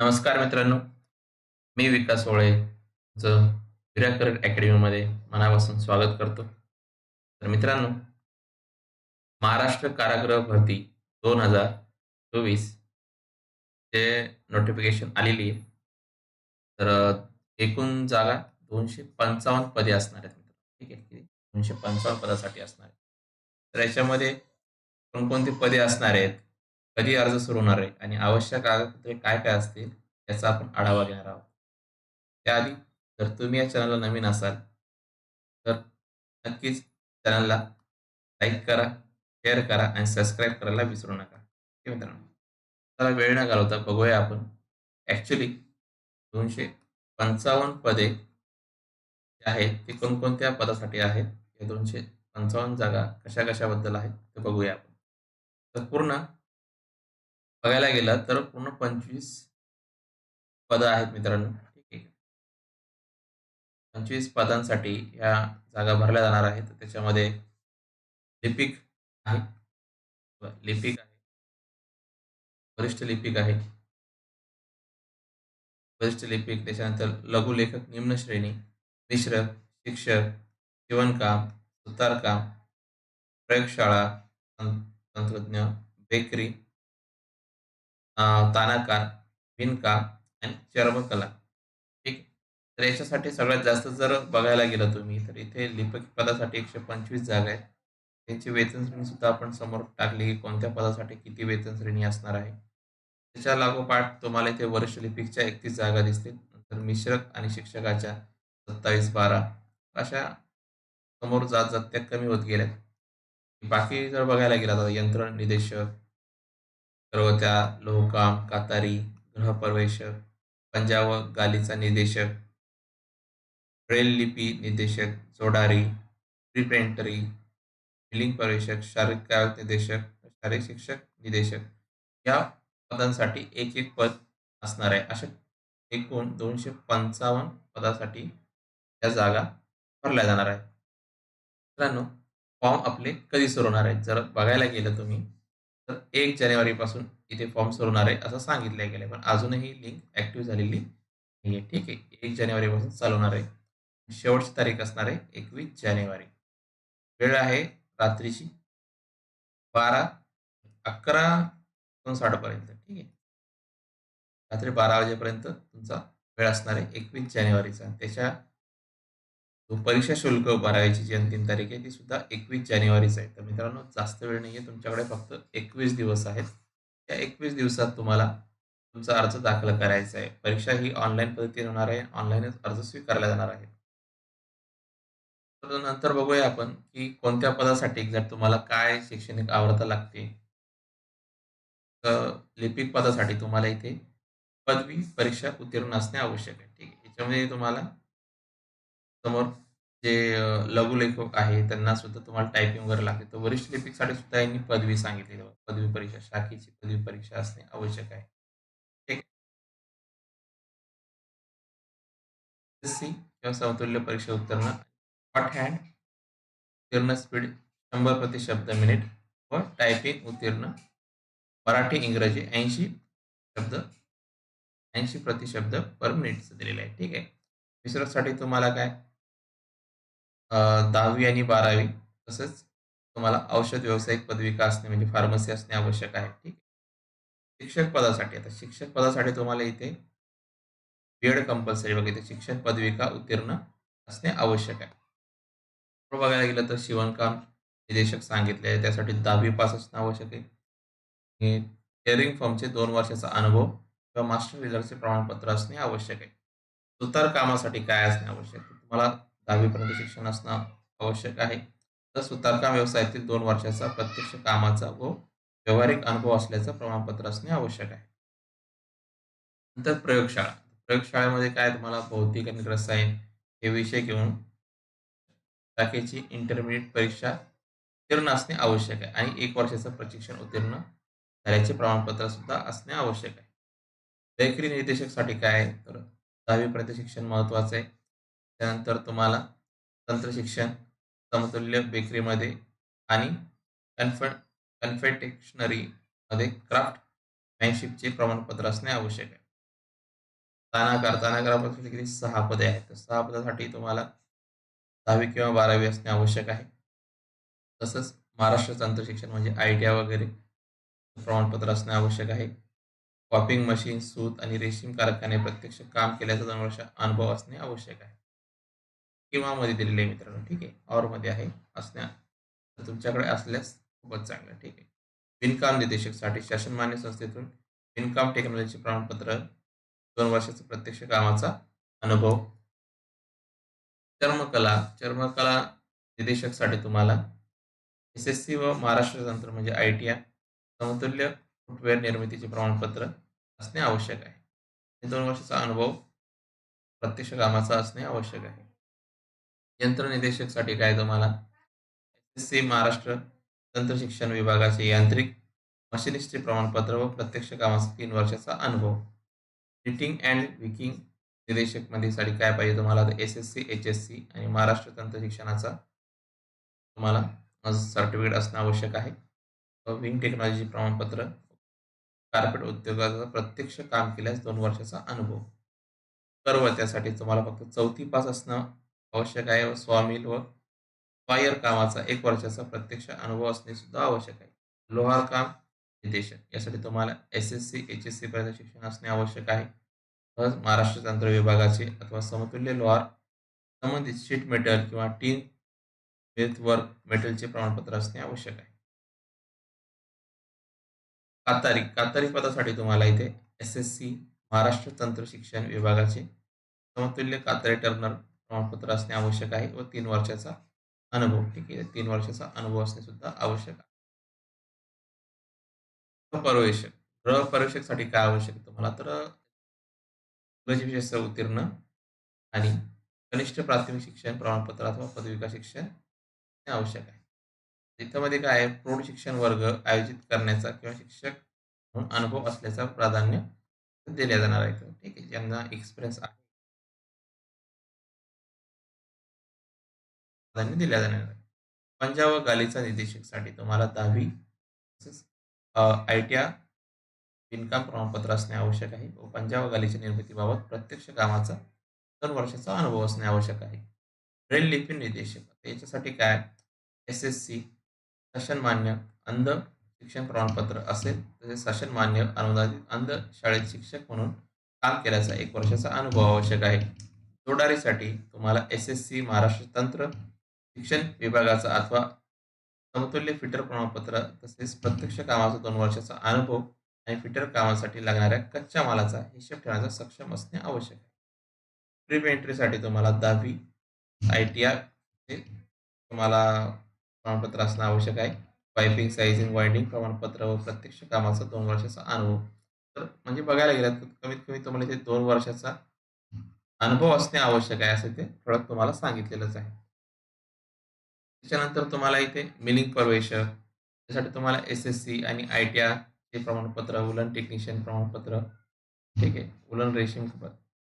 नमस्कार मित्रांनो. मी विकास होळे तुमचं विराकरण अकॅडमीमध्ये मनापासून स्वागत करतो. तर मित्रांनो महाराष्ट्र कारागृह भरती दोन हजार चोवीस ते नोटिफिकेशन आलेली आहे. तर एकूण जागा दोनशे पंचावन्न पदे असणार आहेत मित्रांनो. ठीक आहे? दोनशे पंचावन्न पदासाठी असणार आहे तर याच्यामध्ये कोणकोणती पदे असणार आहेत? कधी अर्ज सुरू होणार आहे आणि आवश्यक कागदपत्रे काय काय असतील याचा आपण आढावा घेणार आहोत. त्याआधी जर तुम्ही या चॅनलला नवीन असाल तर नक्कीच चॅनलला लाईक करा शेअर करा आणि सबस्क्राईब करायला विसरू नका. ठीक मित्रांनो चला वेळ न घालवता बघूया आपण. ॲक्च्युली दोनशे पंचावन्न पदे जे आहेत ते कोणकोणत्या पदासाठी आहेत? या दोनशे पंचावन्न जागा कशा कशाबद्दल आहेत ते बघूया आपण. तर पूर्ण बघायला गेलं तर पूर्ण पंचवीस पदं आहेत मित्रांनो. ठीक आहे. पंचवीस पदांसाठी ह्या जागा भरल्या जाणार आहेत. त्याच्यामध्ये लिपिक आहे. लिपिक आहे. वरिष्ठ लिपिक आहे. वरिष्ठ लिपिक त्याच्यानंतर लघुलेखक निम्न श्रेणी मिश्र शिक्षक शिवणकाम सुतारकाम प्रयोगशाळा तंत्रज्ञ बेकरी अं, तानाकार विणकाम आणि चर्मकला. ठीक? तर याच्यासाठी सगळ्यात जास्त जर बघायला गेलं तुम्ही तर इथे लिपिक पदासाठी एकशे पंचवीस जागा आहेत. त्यांची वेतन श्रेणी सुद्धा आपण समोर टाकली की कोणत्या पदासाठी किती वेतन श्रेणी असणार आहे. त्याच्या लागोपाठ तुम्हाला इथे वरिष्ठ लिपिकच्या एकतीस जागा दिसतील. नंतर मिश्रक आणि शिक्षकाच्या सत्तावीस बारा. अशा समोर जात जात त्या कमी होत गेल्या बाकी जर बघायला गेला तर यंत्र निदेशक लोहकाम कातारी गृहप्रवेशक पंजा व गालीचा निदेशक ब्रेल लिपी निदेशक जोडारी प्रिपेंटरी बिलिंग प्रवेशक शारीरिक कायक निदेशक शारीरिक शिक्षक निदेशक या पदांसाठी एक एक पद असणार आहे. अशा एकूण दोनशे पंचावन्न पदासाठी या जागा भरल्या जाणार आहेत. मित्रांनो फॉर्म आपले कधी सुरू होणार आहेत? जर बघायला गेलं तुम्ही तर एक जानेवारीपासून इथे फॉर्म सुरू होणार आहे असं सांगितलं गेलं पण अजूनही लिंक ऍक्टिव्ह झालेली नाही आहे ठीक आहे. एक जानेवारीपासून चालू होणार आहे. शेवटची तारीख असणार आहे एकवीस जानेवारी. वेळ आहे रात्रीची बारा अकरा एकोणसाठ ठीक आहे. रात्री बारा वाजेपर्यंत तुमचा वेळ असणार आहे एकवीस जानेवारीचा. त्याच्या परीक्षा शुल्क भरायची जी अंतिम तारीख आहे ती सुद्धा एकवीस जानेवारीच आहे. तर मित्रांनो जास्त वेळ नाही आहे तुमच्याकडे फक्त एकवीस दिवस आहेत. त्या एकवीस दिवसात तुम्हाला तुमचा अर्ज दाखल करायचा आहे. परीक्षा ही ऑनलाईन पद्धतीने होणार आहे. ऑनलाईनच अर्ज स्वीकारला जाणार आहे. तर नंतर बघूया आपण की कोणत्या पदासाठी एक्झॅक्ट तुम्हाला काय शैक्षणिक आवडता लागते. तर लिपिक पदासाठी तुम्हाला इथे पदवी परीक्षा उत्तीर्ण असणे आवश्यक आहे. ठीक आहे. याच्यामध्ये तुम्हाला समोर जे लघुलेखक आहे त्यांना सुद्धा तुम्हाला टायपिंग वगैरे लागते. तर वरिष्ठ लिपिकसाठी सुद्धा यांनी पदवी सांगितली. पदवी परीक्षा शाखेची पदवी परीक्षा असणे आवश्यक आहे. ठीक एसएससी किंवा समतुल्य परीक्षा उत्तीर्ण शॉर्ट हँड उत्तीर्ण स्पीड शंभर प्रति शब्द मिनिट व टायपिंग उत्तीर्ण मराठी इंग्रजी ऐंशी शब्द ऐंशी प्रतिशब्द पर मिनिटचं दिलेलं आहे. ठीक आहे? मिश्रकसाठी तुम्हाला काय अ, दहावी आणि बारावी तसंच तुम्हाला औषध व्यावसायिक पदविका असणे म्हणजे फार्मसी असणे आवश्यक आहे ठीक आहे? शिक्षक पदासाठी आता शिक्षक पदासाठी तुम्हाला इथे बीएड कंपल्सरी बघा इथे शिक्षण पदविका उत्तीर्ण असणे आवश्यक आहे. पुढे बघायला गेलं तर शिवणकाम निदेशक सांगितले आहे त्यासाठी दहावी पास असणं आवश्यक आहे. टेरिंग फर्मचे दोन वर्षाचा अनुभव किंवा मास्टर रिझल्टचे प्रमाणपत्र असणे आवश्यक आहे. सुतार कामासाठी काय असणे आवश्यक आहे? तुम्हाला दहावीपर्यंत शिक्षण असणं आवश्यक आहे. तर सुतारकाम व्यवसायातील दोन वर्षाचा प्रत्यक्ष कामाचा व व्यावहारिक अनुभव असल्याचं प्रमाणपत्र असणे आवश्यक आहे. नंतर प्रयोगशाळा. प्रयोगशाळेमध्ये काय तुम्हाला भौतिक आणि रसायन हे विषय घेऊन शाखेची इंटरमिडिएट परीक्षा उत्तीर्ण असणे आवश्यक आहे आणि एक वर्षाचं प्रशिक्षण उत्तीर्ण झाल्याचे प्रमाणपत्र सुद्धा असणे आवश्यक आहे. बेकरी निर्देशकसाठी काय तर दहावीपर्यंत शिक्षण महत्त्वाचं आहे. त्यानंतर तुम्हाला तंत्र शिक्षण समतुल्य बेकरीमध्ये आणि कन्फ कन्फेटेशनरीमध्ये क्राफ्ट मॅनशिपचे प्रमाणपत्र असणे आवश्यक आहे. तानाकार तानाकारापासून किती? सहा पदे आहेत. तर सहा पदासाठी तुम्हाला दहावी किंवा बारावी असणे आवश्यक आहे. तसंच महाराष्ट्र तंत्रशिक्षण म्हणजे आय टी आय वगैरे प्रमाणपत्र असणे आवश्यक आहे. कॉपिंग मशीन सूत आणि रेशीम कारखाने प्रत्यक्ष काम केल्याचा दोन वर्ष अनुभव असणे आवश्यक आहे. किंवा मध्ये दिलेले आहे मित्रांनो. ठीक आहे. औरमध्ये आहे. असण्या तर तुमच्याकडे असल्यास खूपच चांगलं. ठीक आहे. विणकाम निर्देशकसाठी शासनमान्य संस्थेतून विणकाम टेक्नॉलॉजी प्रमाणपत्र दोन वर्षाचा प्रत्यक्ष कामाचा अनुभव. चर्मकला चर्मकला निर्देशकसाठी तुम्हाला एस एस सी व महाराष्ट्र तंत्र म्हणजे आय टी आय समतुल्य फुटवेअर निर्मितीचे प्रमाणपत्र असणे आवश्यक आहे. दोन वर्षाचा अनुभव प्रत्यक्ष कामाचा असणे आवश्यक आहे. यंत्रनिदेशकसाठी काय तुम्हाला? एस एस सी महाराष्ट्र तंत्र शिक्षण विभागाचे यांत्रिक मशिनिस्ट्री प्रमाणपत्र व प्रत्यक्ष कामाचा तीन वर्षाचा अनुभव. रिटिंग अँड विकिंग निदेशकमध्ये साठी काय पाहिजे तुम्हाला? S S C H S C आणि महाराष्ट्र तंत्र शिक्षणाचा तुम्हाला सर्टिफिकेट असणं आवश्यक आहे. विंग टेक्नॉलॉजी प्रमाणपत्र कार्पेट उद्योगाचा प्रत्यक्ष काम केल्यास दोन वर्षाचा अनुभव. सर्व त्यासाठी तुम्हाला फक्त चौथी पास असणं आवश्यक आहे व स्वामिल व वायर कामाचा एक वर्षाचा प्रत्यक्ष अनुभव असणे सुद्धा आवश्यक आहे. लोहार काम निर्देशक. यासाठी तुम्हाला S S C H S C पर्यंत शिक्षण असणे आवश्यक आहे. तसंच महाराष्ट्र तंत्र विभागाचे अथवा समतुल्य लोहार संबंधित शीट मेटल किंवा टीन वर्क मेटलचे प्रमाणपत्र असणे आवश्यक आहे. कातारी कातारी पदासाठी तुम्हाला इथे एस एस सी महाराष्ट्र तंत्र शिक्षण विभागाचे समतुल्य कातारी टर्नर प्रमाणपत्र असणे आवश्यक आहे व तीन वर्षाचा अनुभव. ठीक आहे तीन वर्षाचा अनुभव असणे सुद्धा आवश्यक आहे. गृहप्रवेशक. गृहप्रवेशकसाठी काय आवश्यक तुम्हाला? तर विषय उत्तीर्ण आणि कनिष्ठ प्राथमिक शिक्षण प्रमाणपत्र अथवा पदविका शिक्षण आवश्यक आहे. तिथं काय आहे? प्रौढ शिक्षण वर्ग आयोजित करण्याचा किंवा शिक्षक म्हणून अनुभव असल्याचा प्राधान्य दिल्या जाणार आहे. ठीक आहे ज्यांना एक्सपिरियन्स आहे प्राधान्य दिल्या जाणार पंजाब व गालीचा निर्देशकसाठी तुम्हाला दहावी तसेच आय टी आर विणकाम प्रमाणपत्र असणे आवश्यक आहे व पंजाब व गालीच्या निर्मितीबाबत प्रत्यक्ष कामाचा दोन वर्षाचा अनुभव असणे आवश्यक आहे. ब्रेल लिपी निर्देशक याच्यासाठी काय? एस एस सी शासनमान्य अंध शिक्षण प्रमाणपत्र असेल तसेच शासनमान्य अनुदानित अंध शाळेत शिक्षक म्हणून काम केल्याचा एक वर्षाचा अनुभव आवश्यक आहे. जोडारीसाठी तुम्हाला एस एस सी महाराष्ट्र तंत्र शिक्षण विभागाचा अथवा समतुल्य फिटर प्रमाणपत्र तसेच प्रत्यक्ष कामाचा दोन वर्षाचा अनुभव आणि फिटर कामासाठी लागणाऱ्या कच्च्या मालाचा हिशेब ठेवण्याचा सक्षम असणे आवश्यक आहे. प्री एंट्रीसाठी तुम्हाला दहावी आय टी आर तुम्हाला प्रमाणपत्र असणं आवश्यक आहे. पायपिंग सायझिंग वाइंडिंग प्रमाणपत्र व प्रत्यक्ष कामाचा दोन वर्षाचा अनुभव. तर म्हणजे बघायला गेलं तर कमीत कमी तुम्हाला इथे दोन वर्षाचा अनुभव असणे आवश्यक आहे असं ते थोडं तुम्हाला सांगितलेलंच आहे. त्याच्यानंतर तुम्हाला इथे मिलिंग प्रवेशक त्यासाठी तुम्हाला एस एस सी आणि आय टी आर हे प्रमाणपत्र उलन टेक्निशियन प्रमाणपत्र. ठीक आहे. उलन रेशीम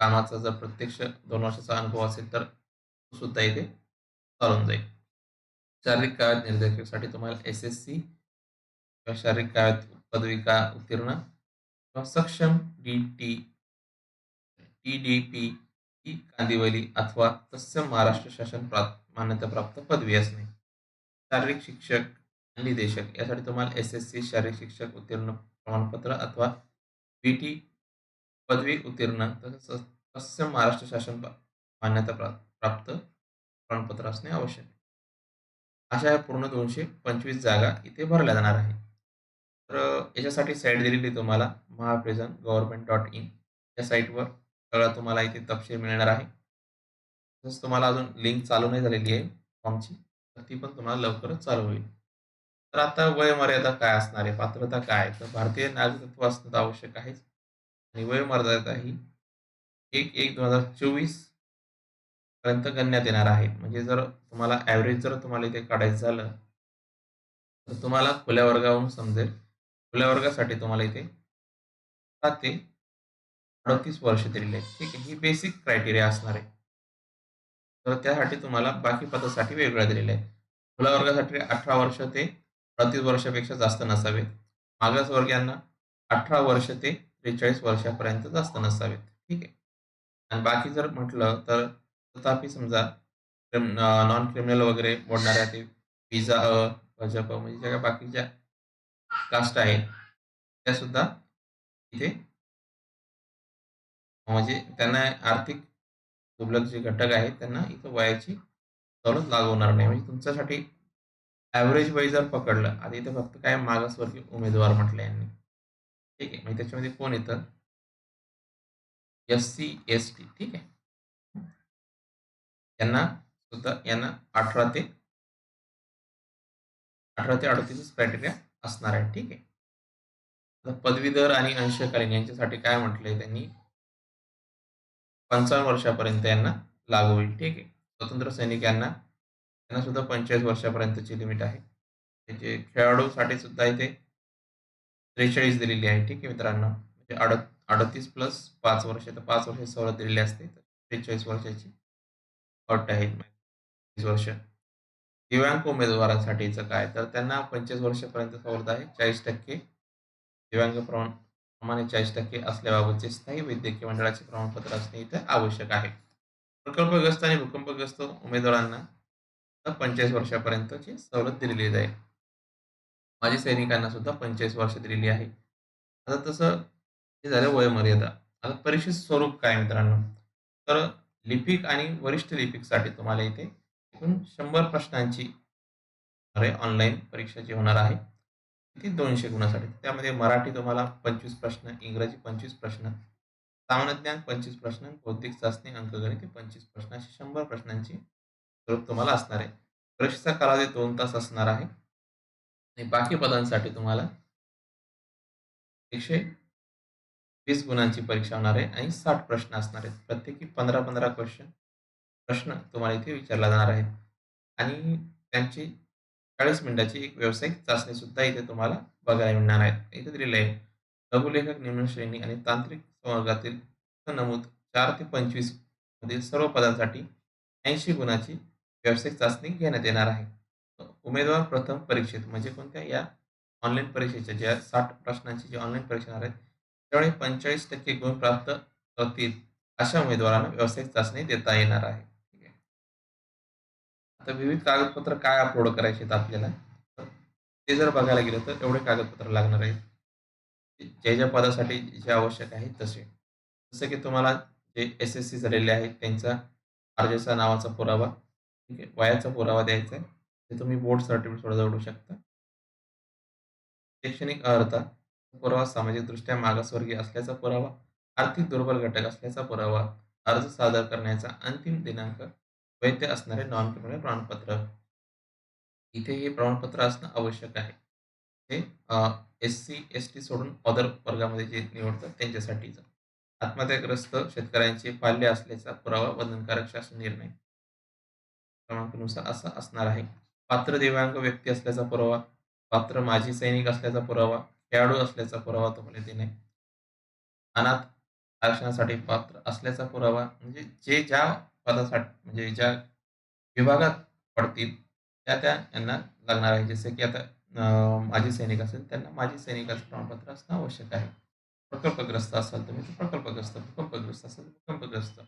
कामाचा जर प्रत्यक्ष दोन वर्षाचा अनुभव असेल तर सुद्धा इथे चालून जाईल. शारीरिक काळात निर्देशकसाठी तुम्हाला एस एस सी किंवा शारीरिक काळात पदविका उत्तीर्ण किंवा सक्षम D T T D P ही कांदिवली अथवा तत्सम महाराष्ट्र शासन प्राप्त मान्यताप्राप्त पदवी असणे. शारीरिक शिक्षक आणि निदेशक यासाठी तुम्हाला एस एस सी शारीरिक शिक्षक उत्तीर्ण प्रमाणपत्र अथवा बी टी पदवी उत्तीर्ण तसंच महाराष्ट्र शासन मान्यता प्राप्त प्रमाणपत्र असणे आवश्यक अशा पूर्ण दोनशे पंचवीस जागा इथे भरल्या जाणार आहे तर याच्यासाठी साईट दिलेली तुम्हाला महाप्रेझन गव्हर्नमेंट डॉट इन या साईटवर सगळं तुम्हाला इथे तपशील मिळणार आहे. तसंच तुम्हाला अजून लिंक चालू नाही झालेली आहे फॉर्मची तर ती पण तुम्हाला लवकरच चालू होईल. तर आता वयमर्यादा काय असणार आहे? पात्रता काय तर भारतीय नागरिकत्व असणं आवश्यक आहेच. आणि वयमर्यादा ही एक एक दोन हजार चोवीसपर्यंत गणण्यात येणार आहे. म्हणजे जर तुम्हाला ॲव्हरेज जर तुम्हाला इथे काढायचं झालं तर तुम्हाला खुल्या वर्गावरून समजेल. खुल्या वर्गासाठी तुम्हाला इथे सात ते अडतीस वर्ष दिलेली आहेत. ठीक आहे ही बेसिक क्रायटेरिया असणार आहे. तर त्यासाठी तुम्हाला बाकी पदासाठी वेगळ्या दिलेलं आहे मुला वर्गासाठी अठरा वर्ष ते अडतीस वर्षापेक्षा जास्त नसावेत. मागास वर्गांना अठरा वर्ष ते त्रेचाळीस वर्षापर्यंत जास्त नसावेत. ठीक आहे? आणि बाकी जर म्हटलं तर तथापि समजा नॉन क्रिमिनल वगैरे मोडणाऱ्या ते विजा अ, भाजप म्हणजे ज्या काही बाकीच्या कास्ट आहेत त्या सुद्धा इथे म्हणजे त्यांना आर्थिक दुर्लभ जे घटक आहेत त्यांना इथं वयाची सवलत लागू होणार नाही. म्हणजे तुमच्यासाठी ॲव्हरेज वय जर पकडलं आता इथं फक्त काय मागासवर्गीय उमेदवार म्हटलं यांनी. ठीक आहे म्हणजे त्याच्यामध्ये कोण येतं? एस सी एस टी ठीक आहे. यांना सुद्धा यांना अठरा ते अठरा ते अडतीस क्रायटेरिया असणार आहे ठीक आहे. पदवीधर आणि अंशकालीन यांच्यासाठी काय म्हटलंय त्यांनी? पंचावन्न वर्षापर्यंत यांना लागू होईल. ठीक आहे? स्वतंत्र सैनिक यांना यांना सुद्धा पंचेचाळीस वर्षापर्यंतची लिमिट आहे. त्याचे खेळाडूसाठी सुद्धा इथे त्रेचाळीस दिलेली आहे. ठीक आहे मित्रांनो? म्हणजे अड अडतीस प्लस पाच वर्ष तर पाच वर्ष सवलत दिलेली असते. तर त्रेचाळीस वर्षाची अट आहे. वीस वर्ष. दिव्यांग उमेदवारासाठीचं काय? तर त्यांना पंचवीस वर्षापर्यंत सवलत आहे. चाळीस टक्के दिव्यांग प्रमाण प्रमाणे चाळीस टक्के असल्याबाबतचे स्थायी वैद्यकीय मंडळाचे प्रमाणपत्र असणे इथे आवश्यक आहे. प्रकल्पग्रस्त आणि भूकंपग्रस्त उमेदवारांना पंचेचाळीस वर्षापर्यंतची सवलत दिलेली जाईल. माजी सैनिकांना सुद्धा पंचेचाळीस वर्ष दिलेली आहे. आता तसं हे झालं वयोमर्यादा. आता परीक्षेचं स्वरूप काय मित्रांनो? तर लिपिक आणि वरिष्ठ लिपिकसाठी तुम्हाला इथे एकूण शंभर प्रश्नांची ऑनलाईन परीक्षा जी होणार आहे ती दोनशे गुणासाठी. त्यामध्ये मराठी तुम्हाला पंचवीस प्रश्न इंग्रजी पंचवीस प्रश्न सामान्य ज्ञान पंचवीस प्रश्न बौद्धिक चाचणी अंकगणित पंचवीस प्रश्न अशी शंभर प्रश्नांची स्वरूप तुम्हाला असणार आहे. परीक्षेचा कालावधी दोन तास असणार आहे. आणि बाकी पदांसाठी तुम्हाला एकशे वीस गुणांची परीक्षा होणार आहे आणि साठ प्रश्न असणार आहेत. प्रत्येकी पंधरा पंधरा क्वेश्चन प्रश्न तुम्हाला इथे विचारला जाणार आहेत. आणि त्यांची चाळीस मिनिटाची एक व्यावसायिक चाचणी सुद्धा इथे तुम्हाला बघायला मिळणार आहे. इथे दिलेलं आहे लघुलेखक निम्न श्रेणी आणि तांत्रिक संवर्गातील नमूद चार ते पंचवीस मधील सर्व पदांसाठी ऐंशी गुणाची व्यावसायिक चाचणी घेण्यात येणार आहे. उमेदवार प्रथम परीक्षेत म्हणजे कोणत्या? या ऑनलाईन परीक्षेच्या ज्या साठ प्रश्नांची जी ऑनलाईन परीक्षा होणार आहे त्यावेळी पंचेचाळीस टक्के गुण प्राप्त करतील अशा उमेदवारांना व्यावसायिक चाचणी देता येणार आहे. आता विविध कागदपत्र काय अपलोड करायचे आहेत आपल्याला? ते जर बघायला गेलं तर एवढे कागदपत्र लागणार आहेत. ज्या ज्या पदासाठी जे आवश्यक आहे तसे. जसं की तुम्हाला जे एस एस सी झालेले आहेत त्यांचा अर्जाचा नावाचा पुरावा ठीक आहे वयाचा पुरावा द्यायचा आहे. ते तुम्ही बोर्ड सर्टिफिकेट जोडू शकता. शैक्षणिक अर्हता पुरावा सामाजिकदृष्ट्या मागासवर्गीय असल्याचा पुरावा आर्थिक दुर्बल घटक असल्याचा पुरावा अर्ज सादर करण्याचा अंतिम दिनांक वैध असणारे नॉन क्रिमिनल प्रमाणपत्र. इथे हे प्रमाणपत्र असणं आवश्यक आहे. ते एस सी एस टी सोडून अदर वर्गामध्ये जे निवडतात त्यांच्यासाठीचं आत्महत्याग्रस्त शेतकऱ्यांचे पाल्य असल्याचा पुरावा बंधनकारक शासन निर्णय. क्रमांकानुसार असा असणार आहे. पात्र दिव्यांग व्यक्ती असल्याचा पुरावा पात्र माजी सैनिक असल्याचा पुरावा खेळाडू असल्याचा पुरावा तुम्हाला देणे. अनाथ आरक्षणासाठी पात्र असल्याचा पुरावा म्हणजे जे ज्या पदासाठी म्हणजे ज्या विभागात पडतील त्या त्या यांना लागणार आहे. जसे की आता माजी सैनिक असेल त्यांना माजी सैनिकाचं प्रमाणपत्र असणं आवश्यक आहे. प्रकल्पग्रस्त असाल तुम्ही तर म्हणजे प्रकल्पग्रस्त भूकंपग्रस्त असेल भूकंपग्रस्त.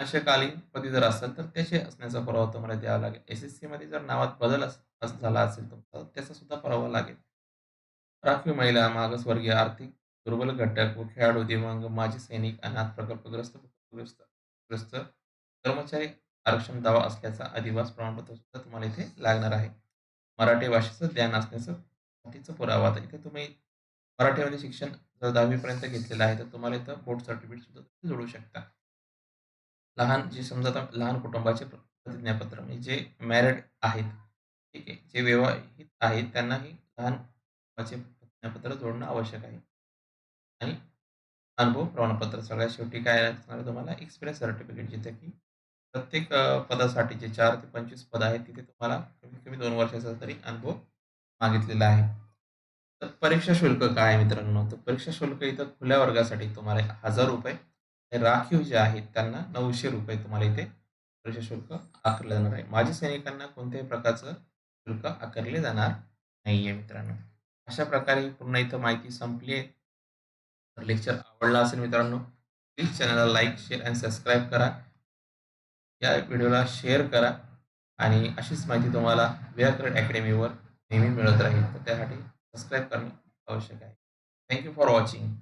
अंशकालीन जर असेल तर त्याचे असण्याचा पुरावा तुम्हाला द्यावा लागेल. एस एस सीमध्ये जर नावात बदल झाला असेल तुमचा त्याचा सुद्धा पुरावा लागेल. राखीव महिला मागासवर्गीय आर्थिक दुर्बल घटक व खेळाडू दिव्यांग माजी सैनिक अनाथ प्रकल्पग्रस्त भूकंपग्रस्त ग्रस्त कर्मचारी आरक्षण दावा असल्याचा अधिवास प्रमाणपत्र सुद्धा तुम्हाला इथे लागणार आहे. मराठी भाषेचं ज्ञान असण्याचं पुरावा. इथे तुम्ही मराठीमध्ये शिक्षण जर दहावीपर्यंत घेतलेलं आहे तर तुम्हाला इथं बोर्ड सर्टिफिकेट सुद्धा जोडू शकता. लहान जे समजा आता लहान कुटुंबाचे प्रतिज्ञापत्र म्हणजे जे मॅरिड आहेत ठीक आहे जे विवाहित आहेत त्यांनाही लहान प्रतिज्ञापत्र जोडणं आवश्यक आहे. आणि अनुभव प्रमाणपत्र सगळ्यात शेवटी काय असणार तुम्हाला? एक्सपिरियन्स सर्टिफिकेट जिथे की प्रत्येक पदासाठी जे चार ते पंचवीस पद आहेत तिथे तुम्हाला कमीत कमी दोन वर्षाचा तरी अनुभव मागितलेला आहे. तर परीक्षा शुल्क काय आहे मित्रांनो? तर परीक्षा शुल्क इथं खुल्या वर्गासाठी तुम्हाला हजार रुपये राखीव जे आहेत त्यांना नऊशे रुपये तुम्हाला इथे परीक्षा शुल्क आकारले जाणार आहे. माजी सैनिकांना कोणत्याही प्रकारचं शुल्क आकारले जाणार नाहीये मित्रांनो. अशा प्रकारे पूर्ण इथं माहिती संपली आहे. तर लेक्चर आवडला असेल मित्रांनो प्लीज चॅनलला लाईक शेअर आणि सबस्क्राईब करा. या व्हिडिओला शेअर करा आणि अशीच माहिती तुम्हाला व्याकरण अकॅडमीवर नेहमी मिळत राहील. तर त्यासाठी सबस्क्राईब करणे आवश्यक आहे. Thank you for watching